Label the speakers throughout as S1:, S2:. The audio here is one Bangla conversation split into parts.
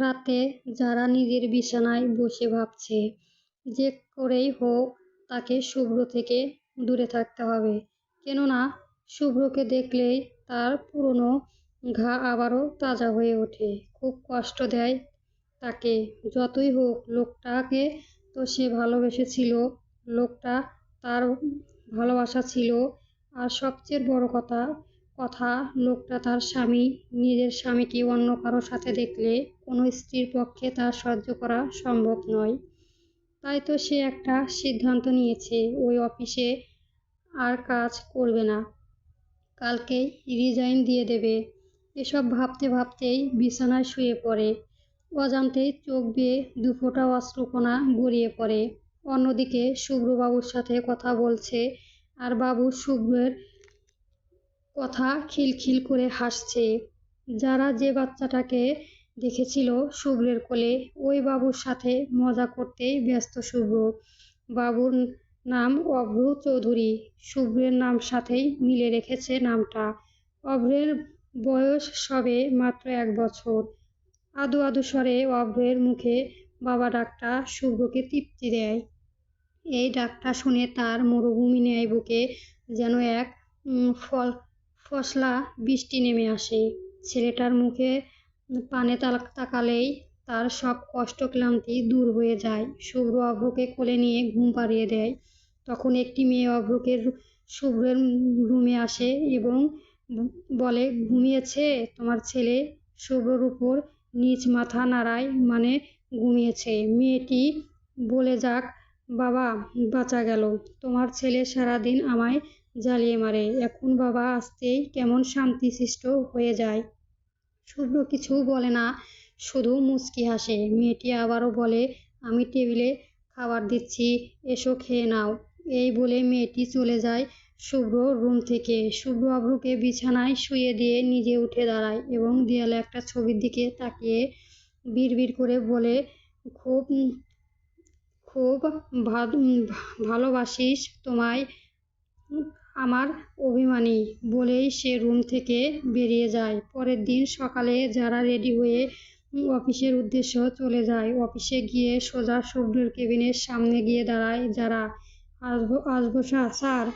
S1: রাতে যারা নিজের বিছানায় বসে ভাবছে যে করেই হোক তাকে শুভ্র থেকে দূরে থাকতে হবে। কেননা শুভ্রকে দেখলেই তার পুরনো ঘা আবারও তাজা হয়ে ওঠে। খুব কষ্ট দেয় তাকে। যতই হোক, লোকটাকে তো সে ভালোবেসেছিল, লোকটা তার ভালোবাসা ছিল। আর সবচেয়ে বড় কথা কথা, লোকটা তার স্বামী, নিজের স্বামীকে অন্য কারোর সাথে দেখলে কোনো স্ত্রীর পক্ষে তা সহ্য করা সম্ভব নয়। তাই তো সে একটা সিদ্ধান্ত নিয়েছে, ওই অফিসে আর কাজ করবে না। কালকেই রিজাইন দিয়ে দেবে। এসব ভাবতে ভাবতেই বিছানায় শুয়ে পড়ে। অজান্তেই চোখ বেয়ে দুফোঁটা অশ্রুকণা গড়িয়ে পড়ে। অন্যদিকে শুভ্রবাবুর সাথে কথা বলছে আর বাবু শুভ্রের কথা খিলখিল করে হাসছে। যারা যে বাচ্চাটাকে দেখেছিল শুভ্রের কোলে, ওই বাবুর সাথে মজা করতেই ব্যস্ত শুভ্র। বাবুর নাম অভ্র চৌধুরী। শুভ্রের নাম সাথেই মিলে রেখেছে নামটা। অভ্রের বয়স সবে মাত্র এক বছর। আদু আদু স্বরে অভ্রের মুখে বাবা ডাকটা শুভ্রকে তৃপ্তি দেয়। এই ডাকটা শুনে তার মরুভূমি ন্যায় বুকে যেন এক ফল ফসলা বৃষ্টি নেমে আসে। ছেলেটার মুখে পানে তাকালেই তার সব কষ্ট ক্লান্তি দূর হয়ে যায়। শুভ্র অভ্রকে কোলে নিয়ে ঘুম পাড়িয়ে দেয়। তখন একটি মেয়ে অভ্রকে শুভ্রের রুমে আসে এবং বলে, ঘুমিয়েছে? তোমার ছেলে শুভ্রর উপর নিচ মাথা নাড়ায় মানে ঘুমিয়েছে। মেয়েটি বলে, যাক, বাবা, বাঁচা গেল। তোমার ছেলে সারাদিন আমায় জ্বালিয়ে মারে। এখন বাবা, আসতেই কেমন শান্তি সৃষ্ট হয়ে যায় শুভ্র কিছু বলে না, শুধু মুচকি হাসে। মেয়েটি আবারও বলে, আমি টেবিলে খাবার দিচ্ছি, এসো খেয়ে নাও এই বলে মেয়েটি চলে যায় শুভ্র রুম থেকে। শুভ্র অভ্রকে বিছানায় শুয়ে দিয়ে নিজে উঠে দাঁড়ায় এবং দেয়ালে একটা ছবির দিকে তাকিয়ে বিড়বিড় করে বলে, খুব খুব ভালোবাসিস তোমায় আমার অভিমানী বলেই সে রুম থেকে বেরিয়ে যায়। পরের দিন সকালে যারা রেডি হয়ে অফিসের উদ্দেশ্য চলে যায়, অফিসে গিয়ে সোজা শুভ্রের কেবিনের সামনে গিয়ে দাঁড়ায় যারা। আসব আসব স্যার।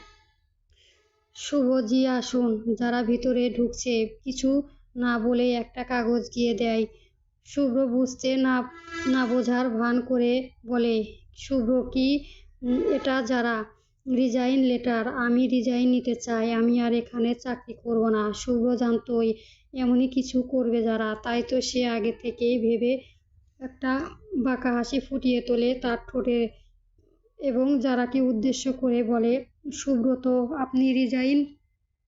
S1: শুভজি, আসুন। যারা ভিতরে ঢুকছে, কিছু না বলে একটা কাগজ গিয়ে দেয়। শুভ্র বুঝতে না না বোঝার ভান করে বলে, শুভ্র কি? এটা যারা রিজাইন লেটার আমি রিজাইন নিতে চাই, আমি আর এখানে চাকরি করব না। শুভ্র জানতোই এমনই কিছু করবে যারা? তাই তো সে আগে থেকেই ভেবে একটা বাঁকা হাসি ফুটিয়ে তোলে তার ঠোঁটে এবং যারাকে উদ্দেশ্য করে বলে, সুব্রত, আপনি রিজাইন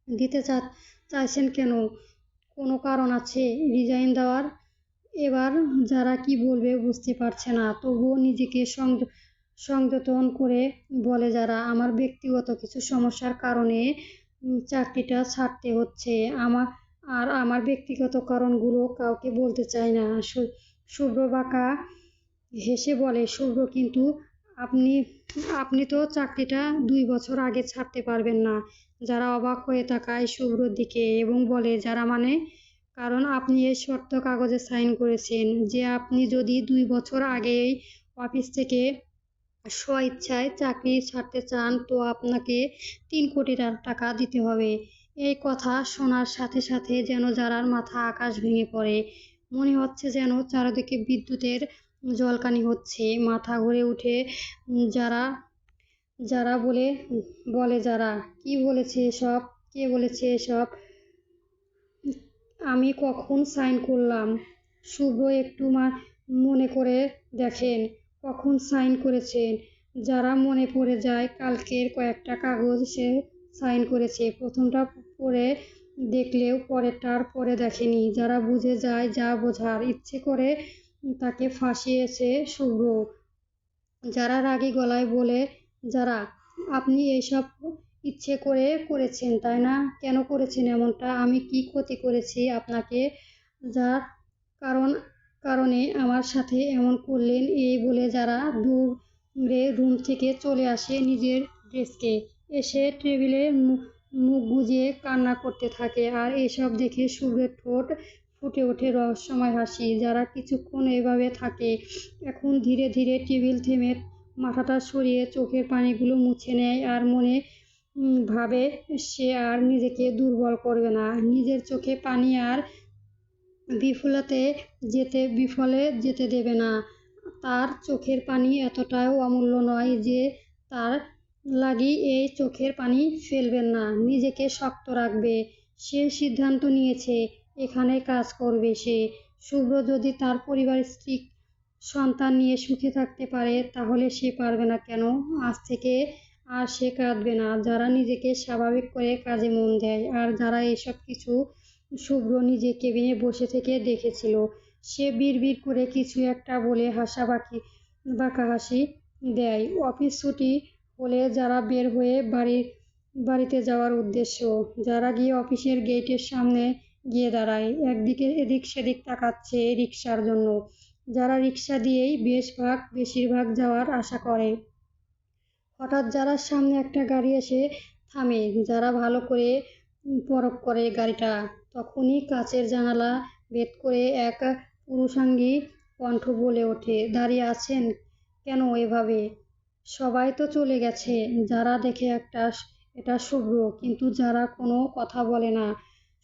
S1: দিতে চা, চাইছেন কেন? কোনো কারণ আছে? রিজাইন দেওয়ার এবার যারা কি বলবে বুঝতে পারছে না। তবুও নিজেকে সংযতন করে বলে যারা, আমার ব্যক্তিগত কিছু সমস্যার কারণে চাকরিটা ছাড়তে হচ্ছে। আমার আর আমার ব্যক্তিগত কারণগুলো কাউকে বলতে চাই না। শুভ্র বাঁকা হেসে বলে, শুভ্র, কিন্তু আপনি আপনি তো চাকরিটা দুই বছর আগে ছাড়তে পারবেন না। যারা অবাক হয়ে তাকায় শুভ্রর দিকে এবং বলে, যারা মানে? কারণ আপনি এই শর্ত কাগজে সাইন করেছেন যে আপনি যদি দুই বছর আগেই অফিস থেকে স্বইচ্ছায় চাকরি ছাড়তে চান, তো আপনাকে তিন কোটি টাকা দিতে হবে। এই কথা শোনার সাথে সাথে যেন যারার মাথা আকাশ ভেঙে পড়ে। মনে হচ্ছে যেন চারদিকে বিদ্যুতের জলকানি হচ্ছে। মাথা ঘুরে উঠে যারা যারা বলে বলে যারা, কি বলেছে এসব? কে বলেছে এসব? আমি কখন সাইন করলাম? শুভ্র একটু মনে করে দেখেন। কখন সাইন করেছেন। যারা মনে পড়ে যায়, কালকের কয়েকটা কাগজ সে সাইন করেছে। প্রথমটা পড়ে দেখলেও পরেরটার পরে দেখেনি। যারা বুঝে যায়, যা বোঝার ইচ্ছে করে, তাকে ফাঁসিয়েছে শুভ্র। যারা রাগী গলায় বলে, যারা, আপনি এইসব ইচ্ছে করে করেছেন, তাই না? কেন করেছেন এমনটা? আমি কি ক্ষতি করেছি আপনাকে? যার কারণ কারণে আমার সাথে এমন করলেন এই বলে যারা দূরে রুম থেকে চলে আসে নিজের ড্রেসকে এসে টেবিলে মুখ গুজিয়ে কান্না করতে থাকে আর এসব দেখে সুরের ঠোঁট ফুটে ওঠে রহস্যময় হাসি। যারা কিছুক্ষণ এভাবে থাকে, এখন ধীরে ধীরে টেবিল থেমে মাথাটা সরিয়ে চোখের পানিগুলো মুছে নেয় আর মনে ভাবে সে আর নিজেকে দুর্বল করবে না। নিজের চোখে পানি আর বিফলতে যেতে, বিফলে যেতে দেবে না। তার চোখের পানি এতটাও অমূল্য নয় যে তার লাগি এই চোখের পানি ফেলবেন না। নিজেকে শক্ত রাখবে। সে সিদ্ধান্ত নিয়েছে, এখানে কাজ করবে সে। শুভ্র যদি তার পরিবার স্ত্রী, সন্তান নিয়ে সুখে থাকতে পারে, তাহলে সে পারবে না কেন? আজ থেকে আর সে কাঁদবে না। যারা নিজেকে স্বাভাবিক করে কাজে মন দেয়, আর যারা এসব কিছু শুভ্র নিজে কেবিনে বসে থেকে দেখেছিল। সে বিড়বিড় করে কিছু একটা বলে হাসা বাকি, বাঁকা হাসি দেয়। অফিস ছুটি হলে যারা বের হয়ে বাড়ির বাড়িতে যাওয়ার উদ্দেশ্য, যারা গিয়ে অফিসের গেটের সামনে গিয়ে দাঁড়ায়, একদিকে এদিক সেদিক তাকাচ্ছে রিক্সার জন্য। যারা রিক্সা দিয়েই বেশ ভাগ বেশিরভাগ যাওয়ার আশা করে। হঠাৎ যারা সামনে একটা গাড়ি এসে থামে, যারা ভালো করে পরখ করে গাড়িটা। তখনই কাচের জানালা ভেদ করে এক পুরুষাঙ্গী কণ্ঠ বলে ওঠে, দাঁড়িয়ে আছেন কেন এভাবে? সবাই তো চলে গেছে। যারা দেখে একটা এটা শুভ্র, কিন্তু যারা কোনো কথা বলে না,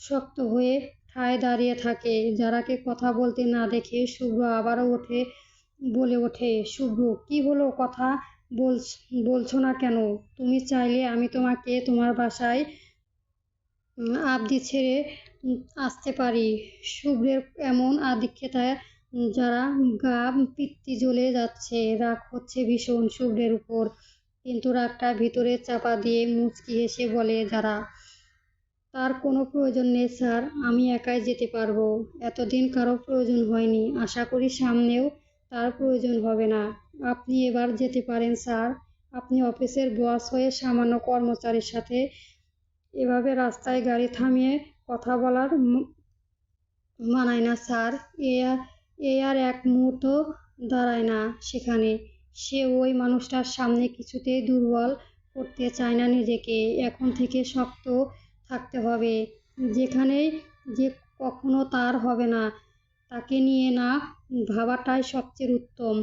S1: শক্ত হয়ে ঠায় দাঁড়িয়ে থাকে। যারাকে কথা বলতে না দেখে শুভ্র আবারও ওঠে, বলে ওঠে, শুভ্র, কি হলো কথা বল বলছো না কেন? তুমি চাইলে আমি তোমাকে তোমার বাসায় আবদি ছেড়ে আসতে পারি। শুভ্রের এমন আধিক্যতায় যারা গা পিত্তি জ্বলে যাচ্ছে, রাগ হচ্ছে ভীষণ শুভ্রের উপর। কিন্তু রাগটা ভিতরে চাপা দিয়ে মুচকি হেসে বলে, যারা, তার কোনো প্রয়োজন নেই স্যার, আমি একাই যেতে পারব। এতদিন কারও প্রয়োজন হয়নি। আশা করি সামনেও তার প্রয়োজন হবে না। আপনি এবার যেতে পারেন স্যার। আপনি অফিসের বস হয়ে সামান্য কর্মচারীর সাথে এভাবে রাস্তায় গাড়ি থামিয়ে কথা বলার মানায় না, স্যার। এ আর এ আর এক মুহূর্ত দাঁড়ায় না সেখানে। সে ওই মানুষটার সামনে কিছুতেই দুর্বল করতে চায় না নিজেকে। এখন থেকে শক্ত থাকতে হবে। যেখানে যে কখনো তার হবে না, তাকে নিয়ে না ভাবাটাই সবচেয়ে উত্তম।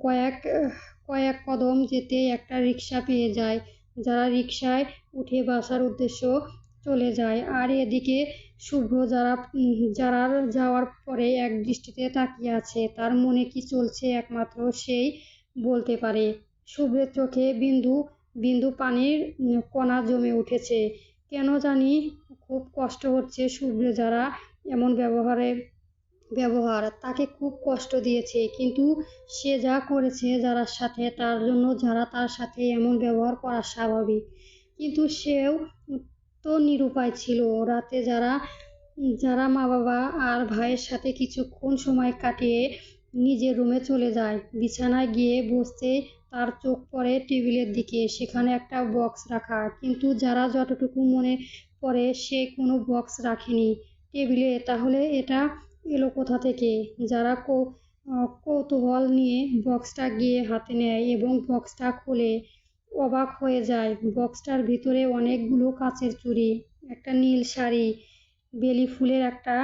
S1: কয়েক কয়েক কদম যেতে একটা রিক্সা পেয়ে যায়। যারা রিক্সায় উঠে বাসার উদ্দেশ্য চলে যায়। আর এদিকে শুভ্র যারা যারা যাওয়ার পরে এক দৃষ্টিতে তাকিয়ে আছে, তার মনে কি চলছে একমাত্র সেই বলতে পারে। শুভ্রের চোখে বিন্দু বিন্দু পানির কণা জমে উঠেছে। কেন জানি খুব কষ্ট হচ্ছে শুভ্রে যারা এমন ব্যবহারে, ব্যবহার, তাকে খুব কষ্ট দিয়েছে। কিন্তু সে যা করেছে যারার সাথে, তার জন্য যারা তার সাথে এমন ব্যবহার করা স্বাভাবিক। কিন্তু সেও তো নিরুপায় ছিল। রাতে যারা যারা মা বাবা আর ভাইয়ের সাথে কিছুক্ষণ সময় কাটিয়ে নিজের রুমে চলে যায়, বিছানায় গিয়ে বসতে তার চোখ পড়ে টেবিলের দিকে। সেখানে একটা বক্স রাখা, কিন্তু যারা যতটুকু মনে পড়ে সে কোনো বক্স রাখেনি। টেবিলে, তাহলে এটা এলো কোথা থেকে? যারা কৌতূহল নিয়ে বক্সটা গিয়ে হাতে নেয় এবং বক্সটা খুলে অবাক হয়ে যায়। বক্সটার ভিতরে অনেকগুলো কাঁচের চুড়ি, একটা নীল শাড়ি, বেলি ফুলের একটা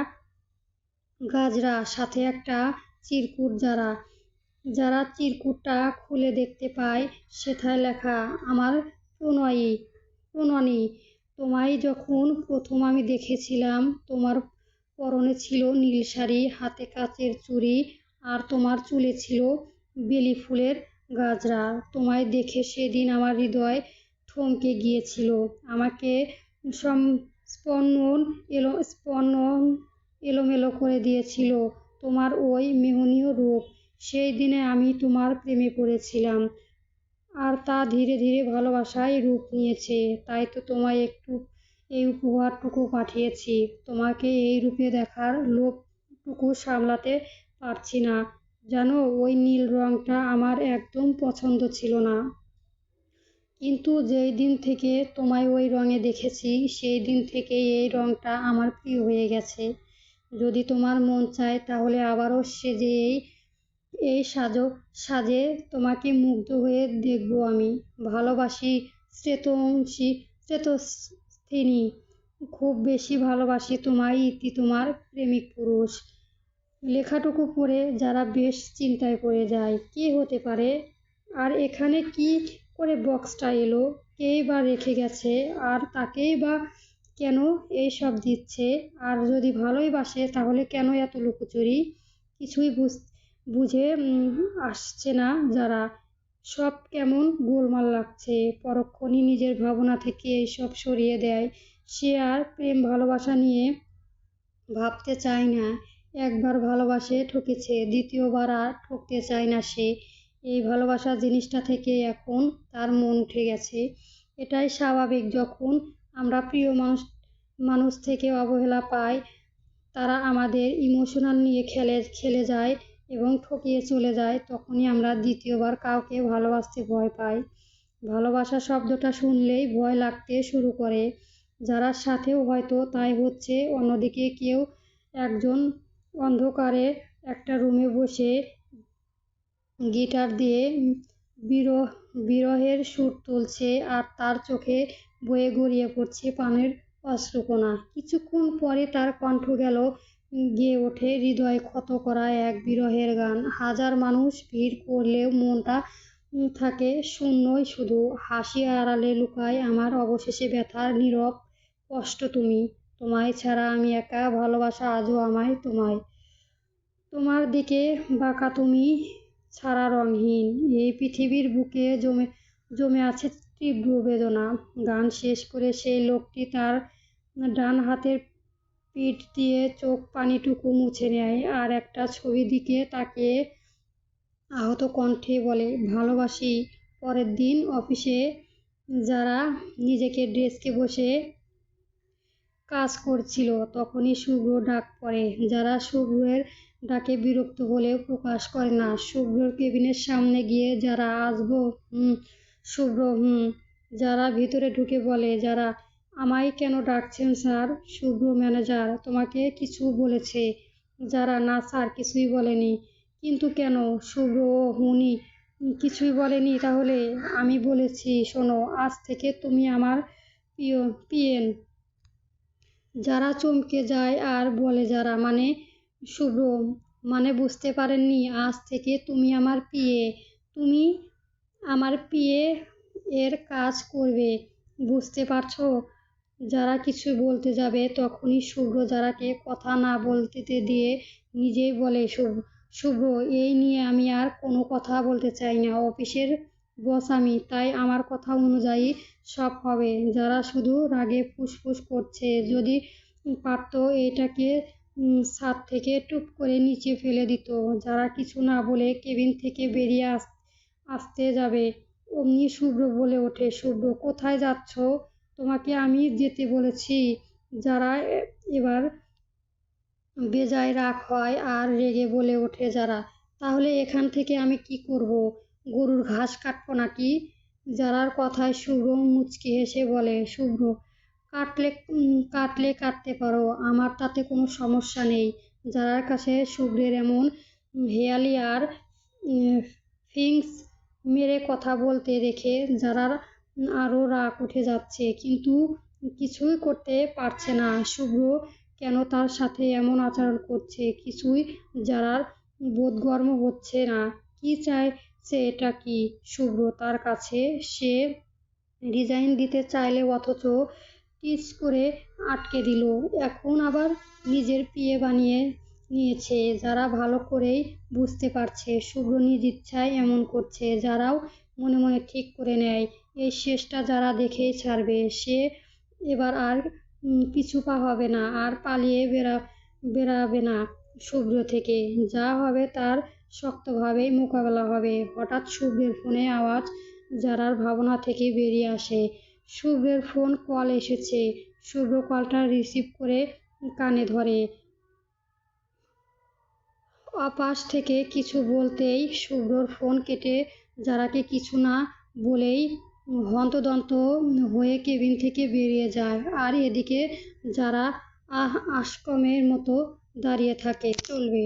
S1: গাজরা, সাথে একটা চিরকুট যারা। যারা চিরকুটটা খুলে দেখতে পায় সেথায় লেখা, আমার প্রণয়ী, প্রণনী, তোমায় যখন প্রথম আমি দেখেছিলাম, তোমার পরনে ছিল নীল শাড়ি, হাতে কাচের চুড়ি, আর তোমার চুলে ছিল বেলি ফুলের গাজরা, তোমায় দেখে সেদিন আমার হৃদয় থমকে গিয়েছিল। আমাকে সম স্পন্দন এলো, স্পন্দন এলোমেলো করে দিয়েছিল তোমার ওই মেহনীয় রূপ। সেই দিনে আমি তোমার প্রেমে পড়েছিলাম, আর তা ধীরে ধীরে ভালোবাসায় রূপ নিয়েছে। তাই তো তোমায় একটু এই উপহারটুকু পাঠিয়েছি। তোমাকে এই রূপে দেখার লোভটুকু সামলাতে পারছি না। জানো, ওই নীল রঙটা আমার একদম পছন্দ ছিল না। কিন্তু যেই দিন থেকে তোমায় ওই রঙে দেখেছি, সেই দিন থেকে এই রঙটা আমার প্রিয় হয়ে গেছে। যদি তোমার মন চায় তাহলে আবারও সেজে এই এই সাজো, সাজে তোমাকে মুগ্ধ হয়ে দেখব আমি। ভালোবাসি শ্রেতংশী শ্রেতস্থিনী খুব বেশি ভালোবাসি তোমায় ইতি তোমার প্রেমিক পুরুষ। লেখাটুকু পড়ে যারা বেশ চিন্তায় পড়ে যায়, কে হতে পারে? আর এখানে কি করে বক্সটা এলো? কেই বা রেখে গেছে? আর তাকেই বা কেন এই সব দিচ্ছে? আর যদি ভালোই বাসে, তাহলে কেন এত লুকোচুরি? কিছুই বুঝ, বুঝে আসছে না যারা। সব কেমন গোলমাল লাগছে। পরক্ষণই নিজের ভাবনা থেকে এইসব সরিয়ে দেয়। সে আর প্রেম ভালোবাসা নিয়ে ভাবতে চায় না। একবার ভালোবাসে ঠকেছে, দ্বিতীয়বার আর ঠকতে চায় না সে। এই ভালোবাসা জিনিসটা থেকে এখন তার মন উঠে গেছে। এটাই স্বাভাবিক, যখন আমরা প্রিয় মানুষ মানুষ থেকে অবহেলা পাই, তারা আমাদের ইমোশনাল নিয়ে খেলে খেলে যায় এবং ঠকিয়ে চলে যায়, তখনই আমরা দ্বিতীয়বার কাউকে ভালোবাসতে ভয় পাই। ভালোবাসা শব্দটা শুনলেই ভয় লাগতে শুরু করে। যারা সাথেও হয়তো তাই হচ্ছে, অন্যদিকে কেউ একজন অন্ধকারে একটা রুমে বসে গিটার দিয়ে বিরহ, বিরহের সুর তুলছে আর তার চোখে বয়ে গড়িয়ে পড়ছে পানের অশ্রুকণা। কিছুক্ষণ পরে তার কণ্ঠ গেল, গেয়ে ওঠে হৃদয় ক্ষত করা এক বিরহের গান। হাজার মানুষ ভিড় করলেও মনটা থাকে শূন্যই শুধু। হাসি আড়ালে লুকায় আমার অবশেষে ব্যথার নীরব কষ্ট তুমি। তোমায় ছাড়া আমি একা ভালোবাসা আজও আমায় তোমায়। তোমার দিকে বাঁকা তুমি ছাড়া রঙহীন। এই পৃথিবীর বুকে জমে জমে আছে তীব্র বেদনা। গান শেষ করে সেই লোকটি তার ডান হাতের পিঠ দিয়ে চোখ পানিটুকু মুছে নেয় আর একটা ছবি দিকে তাকে আহত কণ্ঠে বলে, ভালোবাসি, পরের দিন অফিসে যারা নিজেকে ডেস্কে বসে কাজ করছিল, তখনই শুভ্র ডাক পড়ে। যারা শুভ্রের ডাকে বিরক্ত হলেও প্রকাশ করে না। শুভ্রর কেবিনের সামনে গিয়ে যারা আসব, হুম, শুভ্র, হুম, যারা ভিতরে ঢুকে বলে, যারা আমায় কেন ডাকছেন, স্যার? শুভ্র ম্যানেজার, তোমাকে কিছু বলেছে। যারা, না, স্যার, কিছুই বলেনি। কিন্তু কেন? শুভ্র, ও হুনি, কিছুই বলেনি, তাহলে আমি বলেছি, শোনো, আজ থেকে তুমি আমার পিও, পিএন যারা চমকে যায় আর বলে যারা মানে শুভ্র মানে বুঝতে পারেননি, আজ থেকে তুমি আমার পিএ তুমি আমার পিএ এর কাজ করবে, বুঝতে পারছ? যারা কিছু বলতে যাবে, তখনই শুভ্র যারাকে কথা না বলতে দিয়ে নিজেই বলে, শুভ, শুভ্র, এই নিয়ে আমি আর কোনো কথা বলতে চাই না, অফিসের বস আমি, তাই আমার কথা অনুযায়ী সব হবে। যারা শুধু রাগে ফুসফুস করছে, যদি পারতো এটাকে ছাদ থেকে টুপ করে নিচে ফেলে দিত। যারা কিছু না বলে কেবিন থেকে বেরিয়ে আস, আসতে যাবে। অমনি শুভ্র বলে ওঠে, শুভ্র, কোথায় যাচ্ছ? তোমাকে আমি যেতে বলেছি। যারা এবার বেজায় রাগ হয় আর রেগে বলে ওঠে যারা, তাহলে এখান থেকে আমি কি করব? গরুর ঘাস কাটবো নাকি? যারার কথায় শুভ্র মুচকি হেসে বলে, শুভ্র, কাটলে কাটলে কাটতে পারো, আমার তাতে কোনো সমস্যা নেই। যারার কাছে শুভ্রের এমন হেয়ালি আর ফিংস মেরে কথা বলতে দেখে যারার আরও রাগ উঠে যাচ্ছে, কিন্তু কিছুই করতে পারছে না। শুভ্র কেন তার সাথে এমন আচরণ করছে? কিছুই যারার বোধগর্ম হচ্ছে না। কি চাইছে এটা কি শুভ্র তার কাছে? সে ডিজাইন দিতে চাইলে অথচ টিচ করে আটকে দিল। এখন আবার নিজের পিয়ে বানিয়ে নিয়েছে। যারা ভালো করেই বুঝতে পারছে, শুভ্র নিজ ইচ্ছায় এমন করছে, যারাও মনে মনে ঠিক করে নেয়। এই শেষটা যারা দেখেই ছাড়বে, সে এবার আর পিছু পা হবে না, আর পালিয়ে বেরা বেরাবে না শুভ্র থেকে। যা হবে তার শক্তভাবেই মোকাবেলা হবে। হঠাৎ শুভ্রের ফোনে আওয়াজ যারার ভাবনা থেকে বেরিয়ে আসে। শুভ্রের ফোন কল এসেছে। শুভ্র কলটা রিসিভ করে কানে ধরে। অপাশ থেকে কিছু বলতেই শুভ্রর ফোন কেটে যারাকে কিছু না বলেই হন্তদন্ত হয়ে কেবিন থেকে বেরিয়ে যায়। আর এদিকে যারা আহ আসকমের মতো দাঁড়িয়ে থাকে। চলবে।